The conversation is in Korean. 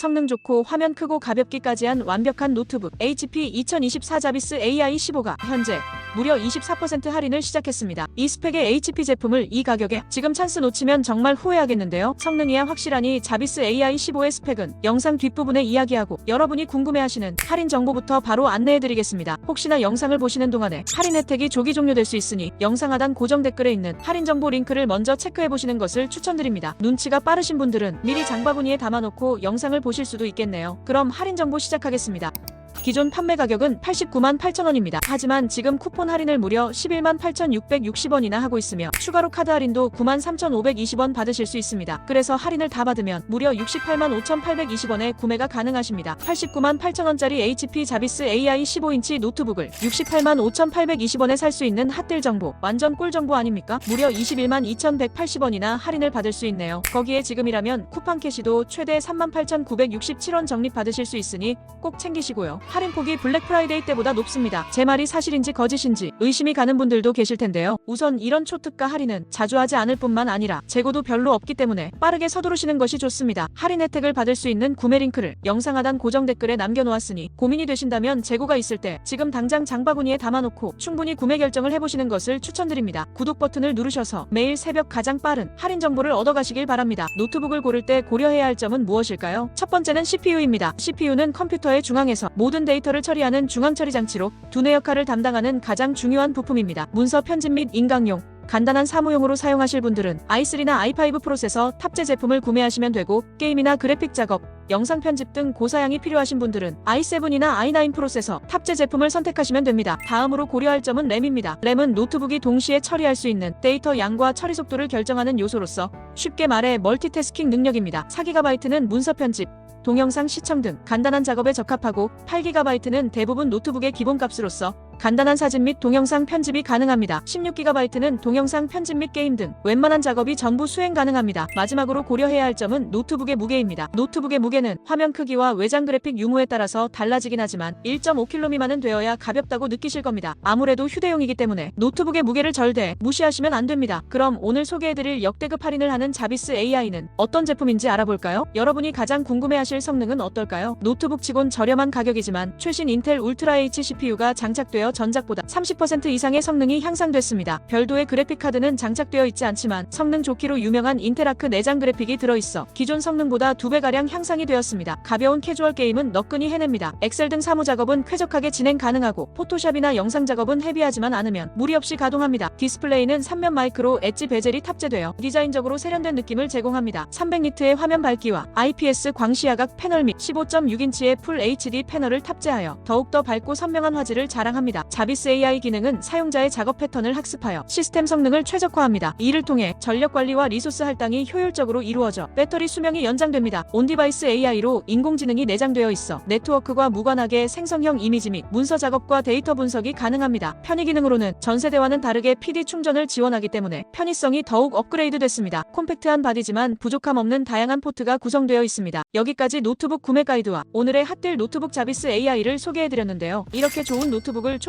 성능 좋고 화면 크고 가볍기까지 한 완벽한 노트북 HP 2024 자비스 AI15가 현재 무려 24% 할인을 시작했습니다. 이 스펙의 HP 제품을 이 가격에 지금 찬스 놓치면 정말 후회하겠는데요. 성능이야 확실하니 자비스 AI15의 스펙은 영상 뒷부분에 이야기하고 여러분이 궁금해하시는 할인 정보부터 바로 안내해드리겠습니다. 혹시나 영상을 보시는 동안에 할인 혜택이 조기 종료될 수 있으니 영상 하단 고정 댓글에 있는 할인 정보 링크를 먼저 체크해보시는 것을 추천드립니다. 눈치가 빠르신 분들은 미리 장바구니에 담아놓고 영상을 보실 수도 있겠네요. 그럼 할인 정보 시작하겠습니다. 기존 판매 가격은 89만 8천원입니다. 하지만 지금 쿠폰 할인을 무려 11만 8,660원이나 하고 있으며 추가로 카드 할인도 9만 3,520원 받으실 수 있습니다. 그래서 할인을 다 받으면 무려 68만 5,820원에 구매가 가능하십니다. 89만 8천원짜리 HP 자비스 AI 15인치 노트북을 68만 5,820원에 살 수 있는 핫딜 정보 완전 꿀 정보 아닙니까? 무려 21만 2,180원이나 할인을 받을 수 있네요. 거기에 지금이라면 쿠팡 캐시도 최대 38,967원 적립 받으실 수 있으니 꼭 챙기시고요. 할인폭이 블랙 프라이데이 때보다 높습니다. 제 말이 사실인지 거짓인지 의심이 가는 분들도 계실 텐데요. 우선 이런 초특가 할인은 자주 하지 않을 뿐만 아니라 재고도 별로 없기 때문에 빠르게 서두르시는 것이 좋습니다. 할인 혜택을 받을 수 있는 구매 링크를 영상 하단 고정 댓글에 남겨놓았으니 고민이 되신다면 재고가 있을 때 지금 당장 장바구니에 담아놓고 충분히 구매 결정을 해보시는 것을 추천드립니다. 구독 버튼을 누르셔서 매일 새벽 가장 빠른 할인 정보를 얻어가시길 바랍니다. 노트북을 고를 때 고려해야 할 점은 무엇일까요? 첫 번째는 CPU입니다. CPU는 컴퓨터의 중앙에서 모든 데이터를 처리하는 중앙 처리 장치로 두뇌 역할을 담당하는 가장 중요한 부품입니다. 문서 편집 및 인강용, 간단한 사무용으로 사용하실 분들은 i3나 i5 프로세서 탑재 제품을 구매하시면 되고 게임이나 그래픽 작업, 영상 편집 등 고사양이 필요하신 분들은 i7이나 i9 프로세서 탑재 제품을 선택하시면 됩니다. 다음으로 고려할 점은 램입니다. 램은 노트북이 동시에 처리할 수 있는 데이터 양과 처리 속도를 결정하는 요소로서 쉽게 말해 멀티태스킹 능력입니다. 4GB는 문서 편집, 동영상 시청 등 간단한 작업에 적합하고 8GB는 대부분 노트북의 기본값으로서 간단한 사진 및 동영상 편집이 가능합니다. 16GB는 동영상 편집 및 게임 등 웬만한 작업이 전부 수행 가능합니다. 마지막으로 고려해야 할 점은 노트북의 무게입니다. 노트북의 무게는 화면 크기와 외장 그래픽 유무에 따라서 달라지긴 하지만 1.5kg 미만은 되어야 가볍다고 느끼실 겁니다. 아무래도 휴대용이기 때문에 노트북의 무게를 절대 무시하시면 안 됩니다. 그럼 오늘 소개해드릴 역대급 할인을 하는 자비스 AI는 어떤 제품인지 알아볼까요? 여러분이 가장 궁금해하실 성능은 어떨까요? 노트북 치곤 저렴한 가격이지만 최신 인텔 울트라 H CPU가 장착되어 전작보다 30% 이상의 성능이 향상됐습니다. 별도의 그래픽 카드는 장착되어 있지 않지만 성능 좋기로 유명한 인텔아크 내장 그래픽이 들어있어 기존 성능보다 2배가량 향상이 되었습니다. 가벼운 캐주얼 게임은 너끈히 해냅니다. 엑셀 등 사무 작업은 쾌적하게 진행 가능하고 포토샵이나 영상 작업은 헤비하지만 않으면 무리 없이 가동합니다. 디스플레이는 3면 마이크로 엣지 베젤이 탑재되어 디자인적으로 세련된 느낌을 제공합니다. 300니트의 화면 밝기와 IPS 광시야각 패널 및 15.6인치의 풀 HD 패널을 탑재하여 더욱더 밝고 선명한 화질을 자랑합니다. 자비스 AI 기능은 사용자의 작업 패턴을 학습하여 시스템 성능을 최적화합니다. 이를 통해 전력 관리와 리소스 할당이 효율적으로 이루어져 배터리 수명이 연장됩니다. 온디바이스 AI로 인공지능이 내장되어 있어 네트워크과 무관하게 생성형 이미지 및 문서 작업과 데이터 분석이 가능합니다. 편의 기능으로는 전세대와는 다르게 PD 충전을 지원하기 때문에 편의성이 더욱 업그레이드 됐습니다. 콤팩트한 바디지만 부족함 없는 다양한 포트가 구성되어 있습니다. 여기까지 노트북 구매 가이드와 오늘의 핫딜 노트북 자비스 AI를 소개해드렸는데요. 이렇게 좋은 노트북을